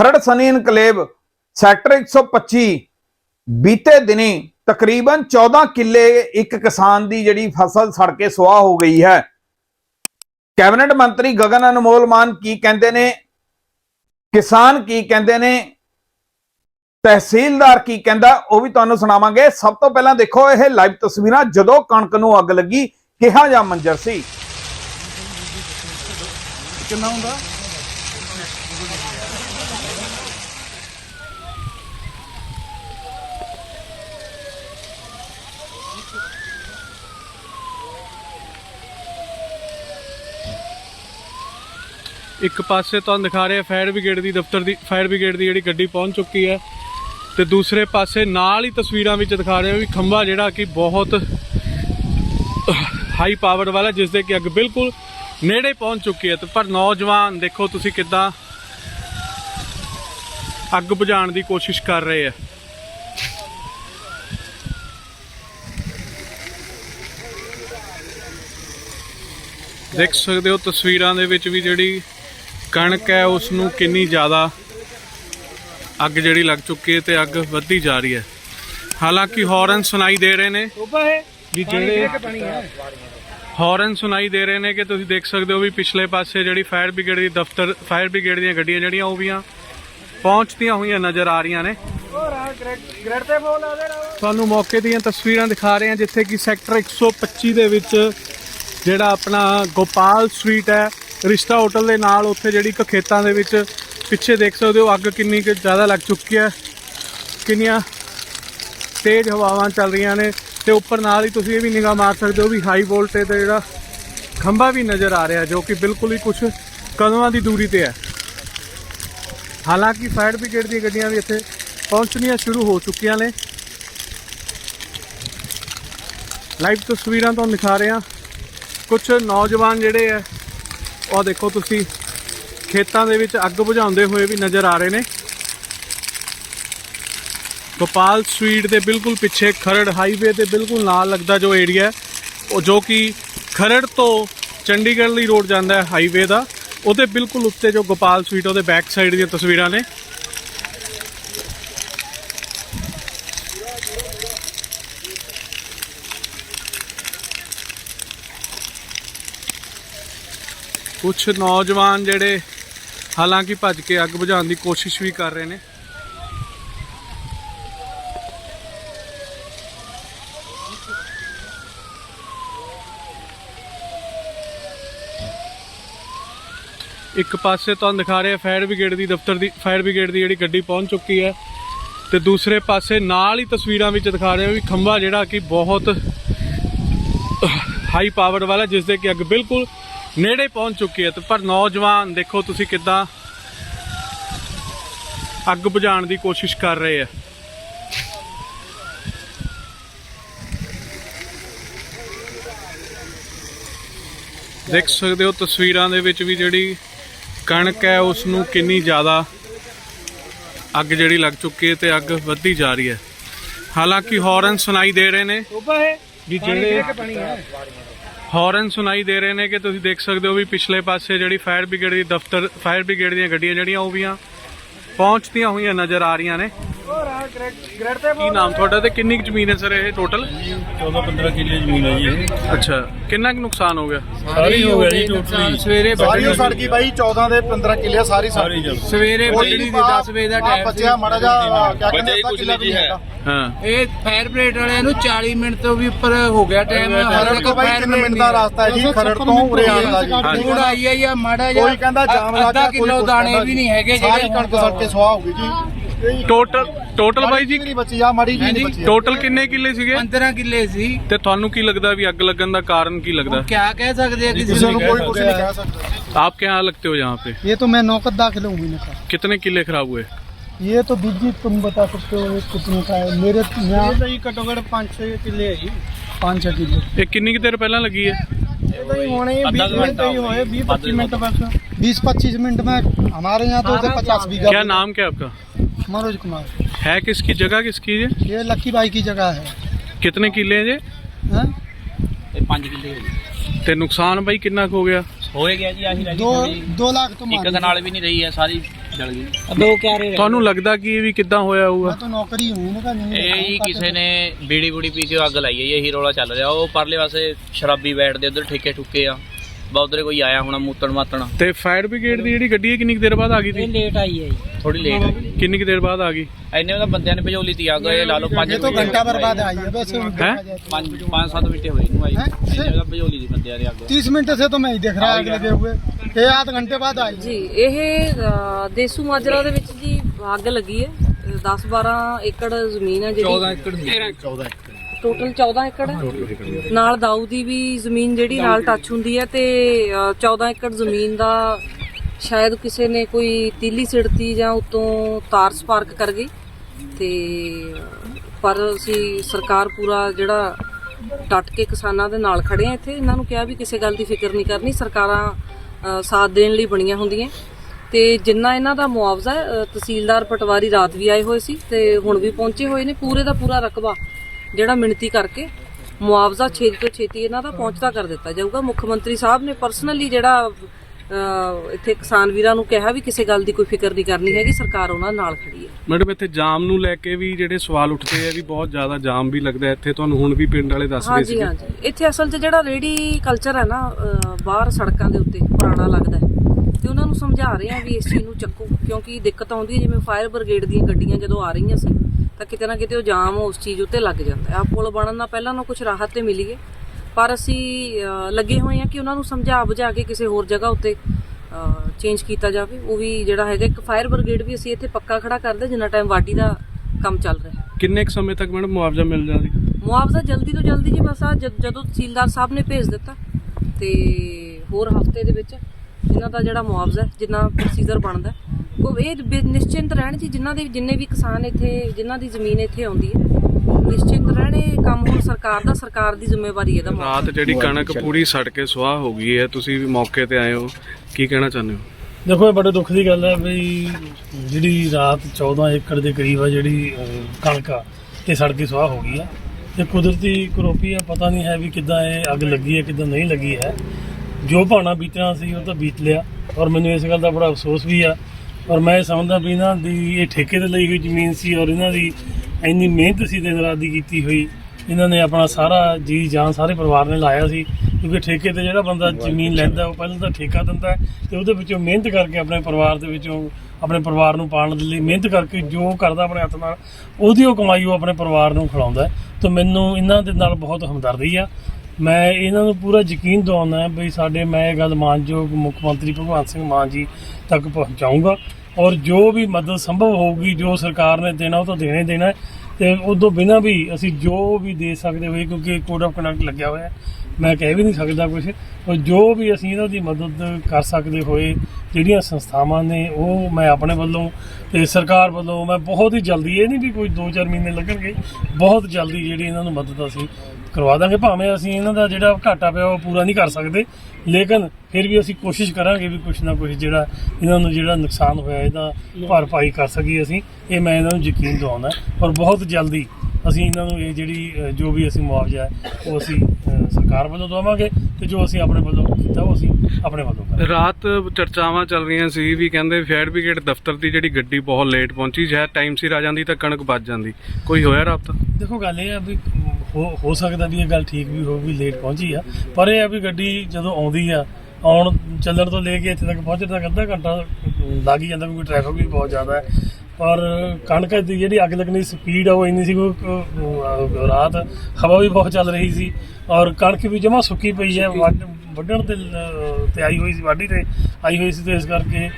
Kharar Sunny enclave, sector 125 ਬੀਤੇ ਦਿਨੀ ਤਕਰੀਬਨ 14 ਕਿੱਲੇ ਇੱਕ ਕਿਸਾਨ ਦੀ ਜਿਹੜੀ ਫਸਲ ਸੜ ਕੇ ਸੁਆਹ ਹੋ ਗਈ ਹੈ। ਕੈਬਨਿਟ ਮੰਤਰੀ ਗਗਨ ਅਨਮੋਲ ਮਾਨ ਕੀ ਕਹਿੰਦੇ ਨੇ? ਕਿਸਾਨ ਕੀ ਕਹਿੰਦੇ ਨੇ? ਤਹਿਸੀਲਦਾਰ ਕੀ ਕਹਿੰਦਾ? ਉਹ ਵੀ ਤੁਹਾਨੂੰ ਸੁਣਾਵਾਂਗੇ। ਸਭ ਤੋਂ ਪਹਿਲਾਂ ਦੇਖੋ, ਇਹ ਲਾਈਵ ਤਸਵੀਰਾਂ ਜਦੋਂ ਕਣਕ ਨੂੰ ਅੱਗ ਲੱਗੀ, ਕਿਹਾ ਜਾਂ ਮੰਜ਼ਰ ਸੀ। ਕਿੰਨਾ ਹੁੰਦਾ? ਇੱਕ ਪਾਸੇ ਤੁਹਾਨੂੰ ਦਿਖਾ ਰਿਹਾ ਫਾਇਰ ਬ੍ਰਿਗੇਡ ਦੀ ਦਫ਼ਤਰ ਦੀ, ਫਾਇਰ ਬ੍ਰਿਗੇਡ ਦੀ ਜਿਹੜੀ ਗੱਡੀ ਪਹੁੰਚ ਚੁੱਕੀ ਹੈ ਤੇ ਦੂਸਰੇ ਪਾਸੇ ਨਾਲ ਹੀ ਤਸਵੀਰਾਂ ਵਿੱਚ ਦਿਖਾ ਰਿਹਾ ਵੀ ਖੰਭਾ ਜਿਹੜਾ ਕਿ ਬਹੁਤ ਹਾਈ ਪਾਵਰ ਵਾਲਾ ਜਿਸ ਦੇ ਕਿ ਅੱਗ ਬਿਲਕੁਲ ਨੇੜੇ ਪਹੁੰਚ ਚੁੱਕੀ ਹੈ ਤੇ ਪਰ ਨੌਜਵਾਨ ਦੇਖੋ ਤੁਸੀਂ ਕਿੱਦਾਂ ਅੱਗ ਬੁਝਾਉਣ ਦੀ ਕੋਸ਼ਿਸ਼ ਕਰ ਰਹੇ ਆ। ਦੇਖ ਸਕਦੇ ਹੋ ਤਸਵੀਰਾਂ ਦੇ ਵਿੱਚ ਵੀ ਜਿਹੜੀ ਕਣਕ ਹੈ ਉਸ ਨੂੰ ਕਿੰਨੀ ਜ਼ਿਆਦਾ ਅੱਗ ਜਿਹੜੀ ਲੱਗ ਚੁੱਕੀ ਹੈ ਤੇ ਅੱਗ ਵੱਧਦੀ ਜਾ ਰਹੀ ਹੈ। ਹਾਲਾਂਕਿ ਹਾਰਨ ਸੁਣਾਈ ਦੇ ਰਹੇ ਨੇ ਵੀ ਜਿਹੜੇ ਹਾਰਨ ਸੁਣਾਈ ਦੇ ਰਹੇ ਨੇ ਕਿ ਤੁਸੀਂ ਦੇਖ ਸਕਦੇ ਹੋ ਵੀ ਪਿਛਲੇ ਪਾਸੇ ਜਿਹੜੀ ਫਾਇਰ ਬ੍ਰਿਗੇਡ ਦੀ ਦਫ਼ਤਰ ਫਾਇਰ ਬ੍ਰਿਗੇਡ ਦੀਆਂ ਗੱਡੀਆਂ ਜਿਹੜੀਆਂ ਉਹ ਵੀਆਂ ਪਹੁੰਚਦੀਆਂ ਹੋਈਆਂ ਨਜ਼ਰ ਆ ਰਹੀਆਂ ਨੇ। ਤੁਹਾਨੂੰ ਮੌਕੇ ਦੀਆਂ ਤਸਵੀਰਾਂ ਦਿਖਾ ਰਹੇ ਹਾਂ ਜਿੱਥੇ ਕਿ ਸੈਕਟਰ 125 ਦੇ ਵਿੱਚ ਜਿਹੜਾ ਆਪਣਾ ਗੋਪਾਲ ਸਟਰੀਟ ਹੈ ਰਿਸ਼ਤਾ ਹੋਟਲ ਦੇ ਨਾਲ ਉੱਥੇ ਜਿਹੜੀ ਇੱਕ ਖੇਤਾਂ ਦੇ ਵਿੱਚ ਪਿੱਛੇ ਦੇਖ ਸਕਦੇ ਹੋ ਅੱਗ ਕਿੰਨੀ ਕੁ ਜ਼ਿਆਦਾ ਲੱਗ ਚੁੱਕੀ ਹੈ। ਕਿੰਨੀਆਂ ਤੇਜ਼ ਹਵਾਵਾਂ ਚੱਲ ਰਹੀਆਂ ਨੇ ਤੇ ਉੱਪਰ ਨਾਲ ਹੀ ਤੁਸੀਂ ਇਹ ਵੀ ਨਿਗਾਹ ਮਾਰ ਸਕਦੇ ਹੋ ਵੀ ਹਾਈ ਵੋਲਟੇਜ ਦਾ ਜਿਹੜਾ ਖੰਭਾ ਵੀ ਨਜ਼ਰ ਆ ਰਿਹਾ ਜੋ ਕਿ ਬਿਲਕੁਲ ਹੀ ਕੁਝ ਕਦਮਾਂ ਦੀ ਦੂਰੀ ਤੇ ਹੈ। ਹਾਲਾਂਕਿ ਫਾਇਰ ਬ੍ਰਿਗੇਡ ਦੀਆਂ ਗੱਡੀਆਂ ਵੀ ਇੱਥੇ ਪਹੁੰਚਣੀਆਂ ਸ਼ੁਰੂ ਹੋ ਚੁੱਕੀਆਂ ਨੇ। ਲਾਈਵ ਤਸਵੀਰਾਂ ਤੁਹਾਨੂੰ ਦਿਖਾ ਰਹੇ। ਹਾਂ ਕੁਝ ਨੌਜਵਾਨ ਜਿਹੜੇ ਆ ਉਹ ਦੇਖੋ ਤੁਸੀਂ, ਖੇਤਾਂ ਦੇ ਵਿੱਚ ਅੱਗ ਬੁਝਾਉਂਦੇ ਹੋਏ ਵੀ ਨਜ਼ਰ ਆ ਰਹੇ ਨੇ। ਗੋਪਾਲ ਸਵੀਟ ਦੇ ਬਿਲਕੁਲ ਪਿੱਛੇ, ਖਰੜ ਹਾਈਵੇ ਦੇ ਬਿਲਕੁਲ ਨਾਲ ਲੱਗਦਾ ਜੋ ਏਰੀਆ ਹੈ, ਉਹ ਜੋ ਕਿ ਖਰੜ ਤੋਂ ਚੰਡੀਗੜ੍ਹ ਲਈ ਰੋਡ ਜਾਂਦਾ ਹੈ ਹਾਈਵੇ ਦਾ, ਉਹਦੇ ਬਿਲਕੁਲ ਉੱਤੇ ਜੋ ਗੋਪਾਲ ਸਵੀਟ ਉਹਦੇ ਬੈਕ ਸਾਈਡ ਦੀਆਂ ਤਸਵੀਰਾਂ ਨੇ। ਕੁਝ ਨੌਜਵਾਨ ਜਿਹੜੇ ਹਾਲਾਂਕਿ ਭੱਜ ਕੇ ਅੱਗ ਬੁਝਾਉਣ ਦੀ ਕੋਸ਼ਿਸ਼ ਵੀ ਕਰ ਰਹੇ ਨੇ। ਇੱਕ ਪਾਸੇ ਤੁਹਾਨੂੰ ਦਿਖਾ ਰਹੇ ਫਾਇਰ ਬ੍ਰਿਗੇਡ ਦੀ ਦਫ਼ਤਰ ਦੀ, ਫਾਇਰ ਬ੍ਰਿਗੇਡ ਦੀ ਜਿਹੜੀ ਗੱਡੀ ਪਹੁੰਚ ਚੁੱਕੀ ਹੈ ਤੇ ਦੂਸਰੇ ਪਾਸੇ ਨਾਲ ਹੀ ਤਸਵੀਰਾਂ ਵਿੱਚ ਦਿਖਾ ਰਿਹਾ ਵੀ ਖੰਭਾ ਜਿਹੜਾ ਕਿ ਬਹੁਤ ਹਾਈ ਪਾਵਰ ਵਾਲਾ ਜਿਸ ਦੇ ਕਿ ਅੱਗ ਬਿਲਕੁਲ ਨੇੜੇ ਪਹੁੰਚ ਚੁੱਕੀ ਹੈ ਤੇ ਪਰ ਨੌਜਵਾਨ ਦੇਖੋ ਤੁਸੀਂ ਕਿੱਦਾਂ ਅੱਗ ਬੁਝਾਉਣ ਦੀ ਕੋਸ਼ਿਸ਼ ਕਰ ਰਹੇ ਆ ਦੇਖ ਸਕਦੇ ਹੋ ਤਸਵੀਰਾਂ ਦੇ ਵਿੱਚ ਵੀ ਜਿਹੜੀ ਕਣਕ ਹੈ ਉਸ ਨੂੰ ਕਿੰਨੀ ਜ਼ਿਆਦਾ ਅੱਗ ਜਿਹੜੀ ਲੱਗ ਚੁੱਕੀ ਹੈ ਤੇ ਅੱਗ ਵੱਧਦੀ ਜਾ ਰਹੀ ਹੈ। ਹਾਲਾਂਕਿ ਹਾਰਨ ਸੁਣਾਈ ਦੇ ਰਹੇ ਨੇ। ਵੀ ਜਿਹੜੇ ਪਾਣੀ ਹੈ। ਹਾਰਨ ਸੁਣਾਈ ਦੇ ਰਹੇ ਨੇ ਕਿ ਤੁਸੀਂ ਦੇਖ ਸਕਦੇ ਹੋ ਵੀ ਪਿਛਲੇ ਪਾਸੇ ਜਿਹੜੀ ਫਾਇਰ ਬ੍ਰਿਗੇਡ ਦੀ ਦਫ਼ਤਰ, ਫਾਇਰ ਬ੍ਰਿਗੇਡ ਦੀਆਂ ਗੱਡੀਆਂ ਜਿਹੜੀਆਂ ਉਹ ਵੀਆਂ ਪਹੁੰਚਦੀਆਂ ਹੋਈਆਂ ਨਜ਼ਰ ਆ ਰਹੀਆਂ ਨੇ। ਹੋਰ ਆ ਗ੍ਰੈਡ ਗ੍ਰੈਡ ਤੇ ਕੀ ਨਾਮ ਤੁਹਾਡਾ ਤੇ ਕਿੰਨੀ ਕੁ ਜ਼ਮੀਨ ਹੈ ਸਰ ਇਹ ਟੋਟਲ 14 15 ਕਿੱਲੇ ਜ਼ਮੀਨ ਹੈ ਜੀ ਇਹ। ਅੱਛਾ ਕਿੰਨਾ ਕੁ ਨੁਕਸਾਨ ਹੋ ਗਿਆ? ਸਾਰੀ ਹੋ ਗਿਆ ਜੀ ਟੋਟਲੀ ਸਵੇਰੇ ਸਾਰੀ ਉਹ ਸੜ ਗਈ ਬਾਈ 14 ਦੇ 15 ਕਿੱਲੇ ਸਾਰੀ ਸੜ ਸਾਰੀ ਗਈ। ਜਲ ਸਵੇਰੇ ਵੱਢਣੀ ਦੇ 10 ਵਜੇ ਦਾ ਟਾਈਮ ਬਚਿਆ ਮਾੜਾ ਜਾ ਕਿਆ ਕਹਿੰਦੇ ਅੱਧਾ ਕਿੱਲਾ ਵੀ ਹੈਗਾ। ਹਾਂ। ਇਹ ਫਾਇਰ ਬ੍ਰਿਗੇਡ ਵਾਲਿਆਂ ਨੂੰ 40 ਮਿੰਟ ਤੋਂ ਵੀ ਉੱਪਰ ਹੋ ਗਿਆ ਟਾਈਮ ਖਰੜ ਤੋਂ ਬਾਈ 3 ਮਿੰਟ ਦਾ ਰਸਤਾ ਹੈ ਜੀ ਖਰੜ ਤੋਂ ਉਰੇ ਆਉਣ ਦਾ ਜੀ ਥੋੜਾ ਆਈ ਹੈ ਜਾਂ ਮਾੜਾ ਜਿਹਾ ਕੋਈ ਕਹਿੰਦਾ ਜਾਮ ਲਾ ਅੱਧਾ ਕੇ ਕਿਲੋ ਦਾਣੇ ਵੀ ਨਹੀਂ ਹੈਗੇ ਸਾਰੀ ਕਣਕ ਸੜ ਕੇ ਸੁਆਹ ਹੋ ਗਈ ਜੀ। ਟੋਟਲ ਟੋਟਲ ਬਾਈ ਜੀ ਨਹੀਂ ਬਚੀ ਆ ਮਾੜੀ ਜੀ ਨਹੀਂ ਬਚੀ ਆ। ਟੋਟਲ ਕਿੰਨੇ ਕਿੱਲੇ ਸੀਗੇ 15 ਕਿੱਲੇ ਸੀ ਤੇ ਤੁਹਾਨੂੰ ਕੀ ਲੱਗਦਾ ਵੀ ਅੱਗ ਲੱਗਣ ਦਾ ਕਾਰਨ ਕੀ ਲੱਗਦਾ ਕਿਆ ਕਹਿ ਸਕਦੇ ਆ ਕਿਸੇ ਕਿਸੇ ਨੂੰ ਨੂੰ ਕੋਈ ਕੁਝ ਨਹੀਂ ਕਹਿ ਸਕਦਾ आप क्या लगते हो यहाँ पे ये तो मैं नौकत दाखिल हूँ महीने का कितने किले खराब हुए ये तो बीजी तुम बता सकते हो ये कितने का है मेरे यहाँ ਤਾਂ ਘੱਟੋ ਘੱਟ 5-6 ਕਿੱਲੇ ਹੈ ਜੀ पाँच छः किलो ਇਹ ਕਿੰਨੀ ਕੁ ਦੇਰ ਪਹਿਲਾਂ ਲੱਗੀ ਹੈ ਇਹ ਤਾਂ ਹੀ ਹੋਣੇ 20 ਮਿੰਟ ਹੀ ਹੋਏ 20-25 ਮਿੰਟ ਬਸ बीस पच्चीस मिनट में हमारे यहाँ तो उधर पचास बीघा क्या नाम क्या है आपका मनोज कुमार है किसकी जगह किसकी है ये लक्की बाई की जगह है कितने किले हैं जी हैं? ਇਹ 5 ਕਿੱਲੇ ਤੇ ਨੁਕਸਾਨ ਬਾਈ ਕਿੰਨਾ ਕੁ ਹੋ ਗਿਆ ਹੋਏ ਗਿਆ ਜੀ ਆਹੀ ਰਹਿ दो ਗਈ दो लाख तो ਇੱਕ मान ਕਨਾਲ ਵੀ ਨਹੀਂ ਰਹੀ ਹੈ ਸਾਰੀ ਚਲ ਗਈ ਦੋ ਕਿਆਰੇ ਰਹਿ ਤੁਹਾਨੂੰ ਲੱਗਦਾ ਕਿ ਇਹ ਵੀ ਕਿੱਦਾਂ ਹੋਇਆ ਹੋਊਗਾ तो नौकरी हुई ना नहीं ਇਹ ਜੀ ਕਿਸੇ ਨੇ ਬੀੜੀ ਬੂੜੀ ਪੀ ਕੇ ਅੱਗ ਲਾਈ ਹੈ ਜੀ ਇਹੀ ਰੋਲਾ ਚੱਲ ਰਿਹਾ ਉਹ ਪਰਲੇ ਪਾਸੇ ਸ਼ਰਾਬੀ ਬੈਠਦੇ ਉਧਰ ਠੇਕੇ ਠੁੱਕੇ ਆ ਬਾ ਉਧਰ ਕੋਈ ਆਇਆ ਹੋਣਾ ਮੂਤਣ ਮਾਤਣ ਤੇ ਫਾਇਰ ਬ੍ਰਿਗੇਡ ਦੀ ਜਿਹੜੀ ਗੱਡੀ ਹੈ ਕਿੰਨੀ ਕੁ ਦੇਰ ਬਾਅਦ ਆ ਗਈ ਇਹ ਸੀ ਲੇਟ ਆਈ ਹੈ ਜੀ ਥੋੜੀ ਲੇਟ ਹੈ ਜੀ। ਕਿੰਨੀ ਕੁ ਦੇਰ ਬਾਅਦ ਆ ਗਈ ਇੰਨੇ ਉਹਦਾ ਬੰਦਿਆਂ ਨੇ ਭਜੋਲੀ ਤੀ ਅੱਗ ਇਹ ਲਾ ਲਓ 5 ये तो घंटा भर बाद आई है वैसे देखा जाए तो। 5 5 7 ਮਿੰਟ ਹੋਏ ਨੂੰ ਆਈ ਹੈਂ? ਇੰਨੇ ਉਹਦਾ ਭਜੋਲੀ ਦੀ ਬੰਦਿਆਂ ਦੀ ਅੱਗ तीस मिनट से तो मैं ही देख रहा आग लगे हुए ये आध घंटे बाद आई ਜੀ ਇਹ ਅ, ਦੇਸੂ ਮਾਜਰਾ ਦੇ ਵਿੱਚ ਜੀ ਅੱਗ ਲੱਗੀ ਹੈ 10 12 ਏਕੜ ਜ਼ਮੀਨ ਹੈ ਜਿਹੜੀ 14 ਏਕੜ ਟੋਟਲ 14 ਏਕੜ। ਹੈ ਨਾਲ ਦਾਊ ਦੀ ਵੀ ਜ਼ਮੀਨ ਜਿਹੜੀ ਨਾਲ ਟੱਚ ਹੁੰਦੀ ਹੈ ਤੇ ਅ, 14 ਏਕੜ ਜ਼ਮੀਨ ਦਾ ਸ਼ਾਇਦ ਕਿਸੇ ਨੇ ਕੋਈ ਤੀਲੀ ਸਿੜਤੀ ਜਾਂ ਉਤੋਂ ਤਾਰ ਸਪਾਰਕ ਕਰ ਗਈ ਤੇ ਪਰ ਅਸੀਂ ਸਰਕਾਰ ਪੂਰਾ ਜਿਹੜਾ ਡਟ ਕੇ ਕਿਸਾਨਾਂ ਦੇ ਨਾਲ ਖੜੇ ਆ ਇੱਥੇ ਇਹਨਾਂ ਨੂੰ ਕਿਹਾ ਵੀ ਕਿਸੇ ਗੱਲ ਦੀ ਫਿਕਰ ਨਹੀਂ ਕਰਨੀ ਸਰਕਾਰਾਂ ਸਾਥ ਦੇਣ ਲਈ ਬਣੀਆਂ ਹੁੰਦੀਆਂ। ਤੇ ਜਿੰਨਾ ਇਹਨਾਂ ਦਾ ਮੁਆਵਜ਼ਾ ਤਹਿਸੀਲਦਾਰ ਪਟਵਾਰੀ ਰਾਤ ਵੀ ਆਏ ਹੋਏ ਸੀ ਤੇ ਹੁਣ ਵੀ ਪਹੁੰਚੇ ਹੋਏ ਨੇ ਪੂਰੇ ਦਾ ਪੂਰਾ ਰਕਬਾ ਜਿਹੜਾ ਮਿਣਤੀ ਕਰਕੇ ਮੁਆਵਜ਼ਾ ਛੇਤੀ ਤੋਂ ਛੇਤੀ ਇਹਨਾਂ ਦਾ ਪਹੁੰਚਦਾ ਕਰ ਦਿੱਤਾ ਜਾਊਗਾ। ਮੁੱਖ ਮੰਤਰੀ ਸਾਹਿਬ ਨੇ ਪਰਸਨਲੀ ਜਿਹੜਾ ਇੱਥੇ ਕਿਸਾਨ ਵੀਰਾਂ ਨੂੰ ਕਿਹਾ ਵੀ ਕਿਸੇ ਗੱਲ ਦੀ ਕੋਈ ਫਿਕਰ ਨਹੀਂ ਕਰਨੀ ਹੈਗੀ ਸਰਕਾਰ ਉਹਨਾਂ ਨਾਲ ਖੜੀ ਹੈ। ਮੈਡਮ ਇੱਥੇ ਜਾਮ ਨੂੰ ਲੈ ਕੇ ਵੀ ਜਿਹੜੇ ਸਵਾਲ ਉੱਠਦੇ ਆ ਵੀ ਬਹੁਤ ਜ਼ਿਆਦਾ ਜਾਮ ਵੀ ਲੱਗਦਾ ਇੱਥੇ ਤੁਹਾਨੂੰ ਹੁਣ ਵੀ ਪਿੰਡ ਵਾਲੇ ਦੱਸ ਰਹੇ ਹਾਂਜੀ ਸੀ ਹਾਂਜੀ। ਇੱਥੇ ਅਸਲ 'ਚ ਜਿਹੜਾ ਰੇੜੀ ਕਲਚਰ ਹੈ ਨਾ ਬਾਹਰ ਸੜਕਾਂ ਦੇ ਉੱਤੇ ਪੁਰਾਣਾ ਲੱਗਦਾ ਤੇ ਉਹਨਾਂ ਨੂੰ ਸਮਝਾ ਰਹੇ ਆ ਵੀ ਇਸ ਚੀਜ਼ ਨੂੰ ਚੱਕੋ ਕਿਉਂਕਿ ਦਿੱਕਤ ਆਉਂਦੀ ਹੈ। ਜਿਵੇਂ ਫਾਇਰ ਬ੍ਰਿਗੇਡ ਦੀਆਂ ਗੱਡੀਆਂ ਜਦੋਂ ਆ ਰਹੀਆਂ ਸੀ ਤਾਂ ਕਿਤੇ ਨਾ ਕਿਤੇ ਉਹ ਜਾਮ ਉਸ ਚੀਜ਼ ਉੱਤੇ ਲੱਗ ਜਾਂਦਾ ਆ ਪੁਲ ਬਣਨ ਨਾਲ ਪਹਿਲਾਂ ਨੂੰ ਕੁਝ ਰਾਹਤ ਤੇ ਮਿਲੀ ਹੈ। ਪਰ ਅਸੀਂ ਲੱਗੇ ਹੋਏ ਆ ਕਿ ਉਹਨਾਂ ਨੂੰ ਸਮਝਾ ਬੁਝਾ ਕੇ ਕਿਸੇ ਹੋਰ ਜਗ੍ਹਾ ਉੱਤੇ ਚੇਂਜ ਕੀਤਾ ਜਾਵੇ। ਉਹ ਵੀ ਜਿਹੜਾ ਹੈਗਾ ਇੱਕ ਫਾਇਰ ਬ੍ਰਿਗੇਡ ਵੀ ਅਸੀਂ ਇੱਥੇ ਪੱਕਾ ਖੜਾ ਕਰਦੇ ਜਿੰਨਾ ਟਾਈਮ ਵਾਢੀ ਦਾ ਕੰਮ ਚੱਲ ਰਿਹਾ ਕਿੰਨੇ ਕੁ ਸਮੇਂ ਤੱਕ ਮੈਡਮ ਮੁਆਵਜ਼ਾ ਮਿਲ ਜਾਵੇ ਮੁਆਵਜ਼ਾ ਜਲਦੀ ਤੋਂ ਜਲਦੀ ਜੀ ਬਸ ਆ ਜਦੋਂ ਤਹਿਸੀਲਦਾਰ ਸਾਹਿਬ ਨੇ ਭੇਜ ਦਿੱਤਾ ਤੇ ਹੋਰ ਹਫ਼ਤੇ ਦੇ ਵਿੱਚ ਇਹਨਾਂ ਦਾ ਜਿਹੜਾ ਮੁਆਵਜ਼ਾ ਜਿੰਨਾ ਪ੍ਰੋਸੀਜਰ ਬਣਦਾ ਉਹ ਇਹ ਬੇ- ਨਿਸ਼ਚਿੰਤ ਰਹਿਣ ਜੀ ਜਿਨ੍ਹਾਂ ਦੇ ਜਿੰਨੇ ਵੀ ਕਿਸਾਨ ਇੱਥੇ ਜਿਨ੍ਹਾਂ ਦੀ ਜ਼ਮੀਨ ਇੱਥੇ ਆਉਂਦੀ ਹੈ ਨਿਸ਼ਚਿੰਤ ਰਹਿਣ ਕੰਮ ਹੁਣ ਸਰਕਾਰ ਦਾ ਸਰਕਾਰ ਦੀ ਜ਼ਿੰਮੇਵਾਰੀ ਇਹਦਾ ਰਾਤ ਜਿਹੜੀ ਕਣਕ ਪੂਰੀ ਸੜ ਕੇ ਸੁਆਹ ਹੋ ਗਈ ਹੈ ਤੁਸੀਂ ਵੀ ਮੌਕੇ ਤੇ ਆਏ ਹੋ ਕੀ ਕਹਿਣਾ ਚਾਹੁੰਦੇ ਹੋ? ਦੇਖੋ ਇਹ ਬੜੇ ਦੁੱਖ ਦੀ ਗੱਲ ਹੈ ਵੀ ਜਿਹੜੀ ਰਾਤ 14 ਏਕੜ ਦੇ ਕਰੀਬ ਆ ਜਿਹੜੀ ਕਣਕ ਆ ਇਹ ਸੜ ਕੇ ਸੁਆਹ ਹੋ ਗਈ ਆ। ਤੇ ਕੁਦਰਤੀ ਕਰੋਪੀ ਆ ਪਤਾ ਨਹੀਂ ਹੈ ਵੀ ਕਿੱਦਾਂ ਇਹ ਅੱਗ ਲੱਗੀ ਹੈ ਕਿੱਦਾਂ ਨਹੀਂ ਲੱਗੀ ਹੈ। ਜੋ ਭਾਣਾ ਬੀਤਣਾ ਸੀ ਉਹ ਤਾਂ ਬੀਤ ਲਿਆ। ਔਰ ਮੈਨੂੰ ਇਸ ਗੱਲ ਦਾ ਬੜਾ ਅਫਸੋਸ ਵੀ ਆ ਔਰ ਮੈਂ ਸਮਝਦਾ ਵੀ ਇਹਨਾਂ ਦੀ ਇਹ ਠੇਕੇ ਤੇ ਲਈ ਹੋਈ ਜ਼ਮੀਨ ਸੀ ਔਰ ਇਹਨਾਂ ਦੀ ਇੰਨੀ ਮਿਹਨਤ ਸੀ ਦਿਨ ਰਾਤ ਦੀ ਕੀਤੀ ਹੋਈ ਇਹਨਾਂ ਨੇ ਆਪਣਾ ਸਾਰਾ ਜੀ ਜਾਨ ਸਾਰੇ ਪਰਿਵਾਰ ਨੇ ਲਾਇਆ ਸੀ ਕਿਉਂਕਿ ਠੇਕੇ ਤੇ ਜਿਹੜਾ ਬੰਦਾ ਜ਼ਮੀਨ ਲੈਂਦਾ ਉਹ ਪਹਿਲਾਂ ਤਾਂ ਠੇਕਾ ਦਿੰਦਾ ਤੇ ਉਹਦੇ ਵਿੱਚੋਂ ਮਿਹਨਤ ਕਰਕੇ ਆਪਣੇ ਪਰਿਵਾਰ ਦੇ ਵਿੱਚੋਂ ਆਪਣੇ ਪਰਿਵਾਰ ਨੂੰ ਪਾਲਣ ਦੇ ਲਈ ਮਿਹਨਤ ਕਰਕੇ ਜੋ ਕਰਦਾ ਆਪਣੇ ਹੱਥ ਨਾਲ ਉਹਦੀ ਉਹ ਕਮਾਈ ਉਹ ਆਪਣੇ ਪਰਿਵਾਰ ਨੂੰ ਖਿਲਾਉਂਦਾ। ਤਾਂ ਮੈਨੂੰ ਇਹਨਾਂ ਦੇ ਨਾਲ ਬਹੁਤ ਹਮਦਰਦੀ ਆ ਮੈਂ ਇਹਨਾਂ ਨੂੰ ਪੂਰਾ ਯਕੀਨ ਦਿਵਾਉਂਦਾ ਵੀ ਸਾਡੇ ਮੈਂ ਇਹ ਗੱਲ ਮਾਨਯੋਗ ਮੁੱਖ ਮੰਤਰੀ ਭਗਵੰਤ ਸਿੰਘ ਮਾਨ ਜੀ ਤੱਕ ਪਹੁੰਚਾਊਂਗਾ ਔਰ ਜੋ ਵੀ ਮਦਦ ਸੰਭਵ ਹੋਊਗੀ, ਜੋ ਸਰਕਾਰ ਨੇ ਦੇਣਾ, ਉਹ ਤਾਂ ਦੇਣਾ ਹੀ ਦੇਣਾ ਹੈ। ਤੇ ਉਦੋਂ ਬਿਨਾਂ ਵੀ ਅਸੀਂ ਜੋ ਵੀ ਦੇ ਸਕਦੇ ਹੋਏ ਕਿਉਂਕਿ ਕੋਡ ਆਫ ਕੰਡਕਟ ਲੱਗਿਆ ਹੋਇਆ ਹੈ ਮੈਂ ਕਹਿ ਵੀ ਨਹੀਂ ਸਕਦਾ ਕੁਝ ਪਰ ਜੋ ਵੀ ਅਸੀਂ ਇਹਨਾਂ ਦੀ ਮਦਦ ਕਰ ਸਕਦੇ ਹੋਏ, ਜਿਹੜੀਆਂ ਸੰਸਥਾਵਾਂ ਨੇ, ਉਹ ਮੈਂ ਆਪਣੇ ਵੱਲੋਂ ਤੇ ਸਰਕਾਰ ਵੱਲੋਂ ਮੈਂ ਬਹੁਤ ਹੀ ਜਲਦੀ, ਇਹ ਨਹੀਂ ਵੀ ਕੋਈ 2-4 ਮਹੀਨੇ ਲੱਗਣਗੇ, ਬਹੁਤ ਜਲਦੀ ਜਿਹੜੀ ਇਹਨਾਂ ਨੂੰ ਮਦਦ ਅਸੀਂ ਕਰਵਾ ਦਾਂਗੇ। ਭਾਵੇਂ ਅਸੀਂ ਇਹਨਾਂ ਦਾ ਜਿਹੜਾ ਘਾਟਾ ਪਿਆ, ਉਹ ਪੂਰਾ ਨਹੀਂ ਕਰ ਸਕਦੇ, ਲੇਕਿਨ ਫਿਰ ਵੀ ਅਸੀਂ ਕੋਸ਼ਿਸ਼ ਕਰਾਂਗੇ ਵੀ ਕੁਝ ਨਾ ਕੁਝ ਜਿਹੜਾ ਇਹਨਾਂ ਨੂੰ ਜਿਹੜਾ ਨੁਕਸਾਨ ਹੋਇਆ, ਇਹਦਾ ਭਰਪਾਈ ਕਰ ਸਕੀਏ ਅਸੀਂ। ਇਹ ਮੈਂ ਇਹਨਾਂ ਨੂੰ ਯਕੀਨ ਦਿਵਾਉਂਦਾ। ਔਰ ਬਹੁਤ ਜਲਦੀ ਅਸੀਂ ਇਹਨਾਂ ਨੂੰ ਇਹ ਜਿਹੜੀ ਜੋ ਵੀ ਅਸੀਂ ਮੁਆਵਜ਼ਾ ਹੈ, ਉਹ ਅਸੀਂ ਸਰਕਾਰ ਵੱਲੋਂ ਦਵਾਵਾਂਗੇ ਤੇ ਜੋ ਅਸੀਂ ਆਪਣੇ ਵੱਲੋਂ ਕੀਤਾ ਉਹ ਅਸੀਂ ਆਪਣੇ ਵੱਲੋਂ ਕਰਾਂਗੇ। ਰਾਤ ਚਰਚਾਵਾਂ ਚੱਲ ਰਹੀਆਂ ਸੀ ਵੀ ਕਹਿੰਦੇ ਫਾਇਰ ਬ੍ਰਿਗੇਡ ਦਫ਼ਤਰ ਦੀ ਜਿਹੜੀ ਗੱਡੀ ਬਹੁਤ ਲੇਟ ਪਹੁੰਚੀ ਸ਼ਾਇਦ ਟਾਈਮ ਸਿਰ ਆ ਜਾਂਦੀ ਤਾਂ ਕਣਕ ਬਚ ਜਾਂਦੀ। ਕੋਈ ਹੋਇਆ ਰਾਬਤਾ? ਦੇਖੋ ਗੱਲ ਇਹ ਆ ਵੀ ਹੋ ਸਕਦਾ ਵੀ ਇਹ ਗੱਲ ਠੀਕ ਵੀ ਹੋ ਵੀ ਲੇਟ ਪਹੁੰਚੀ ਆ ਪਰ ਇਹ ਆ ਵੀ ਗੱਡੀ ਜਦੋਂ ਆਉਂਦੀ ਆ ਆਉਣ ਚੱਲਣ ਤੋਂ ਲੈ ਕੇ ਇੱਥੇ ਤੱਕ ਪਹੁੰਚਣ ਤੱਕ ਅੱਧਾ ਘੰਟਾ ਲੱਗ ਹੀ ਜਾਂਦਾ ਕਿਉਂਕਿ ਟ੍ਰੈਫਿਕ ਵੀ ਬਹੁਤ ਜ਼ਿਆਦਾ ਹੈ। ਪਰ ਕਣਕ ਦੀ ਜਿਹੜੀ ਅੱਗ ਲੱਗਣ ਦੀ ਸਪੀਡ ਆ ਉਹ ਇੰਨੀ ਸੀ ਕਿ ਰਾਤ ਹਵਾ ਵੀ ਬਹੁਤ ਚੱਲ ਰਹੀ ਸੀ ਔਰ ਕਣਕ ਵੀ ਜਮਾ ਸੁੱਕੀ ਪਈ ਹੈ ਵੱਢ- ਵੱਢਣ ਤੇ ਤੇ ਆਈ ਹੋਈ ਸੀ ਵਾਢੀ ਤੇ ਆਈ ਹੋਈ ਸੀ ਤੇ ਇਸ ਕਰਕੇ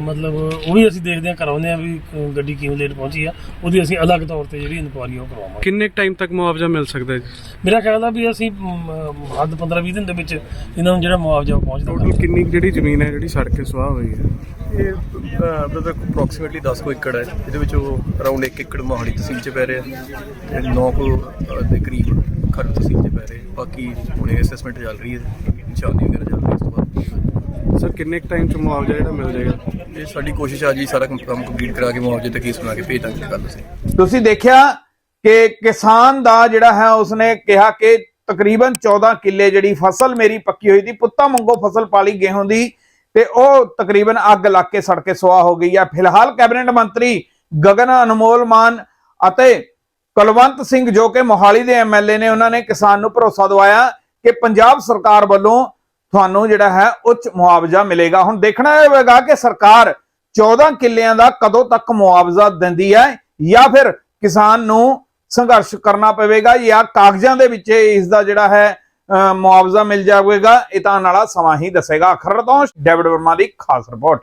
ਮਤਲਬ ਉਹ ਵੀ ਅਸੀਂ ਦੇਖਦੇ ਹਾਂ ਕਰਾਉਂਦੇ ਹਾਂ ਵੀ ਗੱਡੀ ਕਿਵੇਂ ਲੇਟ ਪਹੁੰਚੀ ਆ ਉਹਦੀ ਅਸੀਂ ਅਲੱਗ ਤੌਰ ਤੇ ਜਿਹੜੀ ਇਨਕੁਆਰੀ ਉਹ ਕਰਵਾਵਾਂਗੇ। ਕਿੰਨੇ ਟਾਈਮ ਤੱਕ ਮੁਆਵਜ਼ਾ ਮਿਲ ਸਕਦਾ ਹੈ ਜੀ? ਮੇਰਾ ਖਿਆਲ ਆ ਵੀ ਅਸੀਂ ਹੱਦ 15 20 ਦਿਨ ਦੇ ਵਿੱਚ ਇਹਨਾਂ ਨੂੰ ਜਿਹੜਾ ਮੁਆਵਜ਼ਾ ਉਹ ਪਹੁੰਚਦਾ ਟੋਟਲ ਕਿੰਨੀ ਕੁ ਜਿਹੜੀ ਜ਼ਮੀਨ ਹੈ ਜਿਹੜੀ ਸੜ ਕੇ ਸੁਆਹ ਹੋਈ ਹੈ? ਇਹ ਬ੍ਰਦਰ ਅਪਰੋਕਸੀਮੇਟਲੀ 10 ਕੁ ਏਕੜ ਹੈ। ਇਹਦੇ ਵਿੱਚੋਂ ਅਰਾਊਂਡ 1 ਏਕੜ ਮੋਹਾਲੀ ਤਹਿਸੀਲ ਚ ਪੈ ਰਿਹਾ ਤੇ 9 ਕੁ ਦੇ ਕਰੀਬ ਖਰੜ ਤਹਿਸੀਲ ਚ ਪੈ ਰਹੇ ਬਾਕੀ ਹੁਣੇ ਅਸੈਸਮੈਂਟ ਚੱਲ ਰਹੀ ਹੈ ਨਿਸ਼ਾਨੀ ਵਗੈਰਾ ਚੱਲ ਰਹੀ ਹੈ ਇਸ ਤੋਂ ਬਾਅਦ। ਸਰ ਕਿੰਨੇ ਟਾਈਮ ਚ ਮੁਆਵਜ਼ਾ ਜਿਹੜਾ ਮਿਲ ਜਾਏਗਾ? ਇਹ ਸਾਡੀ ਕੋਸ਼ਿਸ਼ ਆ ਜੀ ਸਾਰਾ ਕੰਮ ਕੰਪਲੀਟ ਕਰਾ ਕੇ ਮੁਆਵਜ਼ੇ ਤੇ ਕੇਸ ਬਣਾ ਕੇ ਭੇਜ ਦਾਂਗੇ ਕੱਲ੍ਹ ਅਸੀਂ ਤੁਸੀਂ ਦੇਖਿਆ ਕਿ ਕਿਸਾਨ ਦਾ ਜਿਹੜਾ ਹੈ ਉਸਨੇ ਕਿਹਾ ਕਿ ਤਕਰੀਬਨ 14 ਕਿੱਲੇ ਜਿਹੜੀ ਫਸਲ ਮੇਰੀ ਪੱਕੀ ਹੋਈ ਸੀ ਪੁੱਤਾਂ ਵਾਂਗੂ ਫਸਲ ਪਾਲੀ ਗੇਹੂੰ ਦੀ ਤੇ ਉਹ ਤਕਰੀਬਨ ਅੱਗ ਲੱਗ ਕੇ ਸੜ ਕੇ ਸੁਆਹ ਹੋ ਗਈ ਹੈ ਫਿਲਹਾਲ ਕੈਬਨਿਟ ਮੰਤਰੀ ਗਗਨ ਅਨਮੋਲ ਮਾਨ ਅਤੇ ਕੁਲਵੰਤ ਸਿੰਘ ਜੋ ਕਿ ਮੋਹਾਲੀ ਦੇ ਐਮਐਲਏ ਨੇ, ਉਹਨਾਂ ਨੇ ਕਿਸਾਨ ਨੂੰ ਭਰੋਸਾ ਦਵਾਇਆ ਕਿ ਪੰਜਾਬ ਸਰਕਾਰ ਵੱਲੋਂ ਤੁਹਾਨੂੰ ਜਿਹੜਾ ਹੈ ਉੱਚ ਮੁਆਵਜ਼ਾ ਮਿਲੇਗਾ। ਹੁਣ ਦੇਖਣਾ ਇਹ ਹੋਵੇਗਾ ਕਿ ਸਰਕਾਰ 14 ਕਿੱਲਿਆਂ ਦਾ ਕਦੋਂ ਤੱਕ ਮੁਆਵਜ਼ਾ ਦਿੰਦੀ ਹੈ ਜਾਂ ਫਿਰ ਕਿਸਾਨ ਨੂੰ ਸੰਘਰਸ਼ ਕਰਨਾ ਪਵੇਗਾ ਜਾਂ ਕਾਗਜ਼ਾਂ ਦੇ ਵਿੱਚ ਇਸ ਦਾ ਜਿਹੜਾ ਹੈ ਮੁਆਵਜ਼ਾ ਮਿਲ ਜਾਵੇਗਾ, ਇਹ ਤਾਂ ਨਾਲਾ ਸਮਾਂ ਹੀ ਦੱਸੇਗਾ। ਅਖਰ ਤੋਂ ਡੇਵਿਡ ਵਰਮਾ ਦੀ ਖਾਸ ਰਿਪੋਰਟ।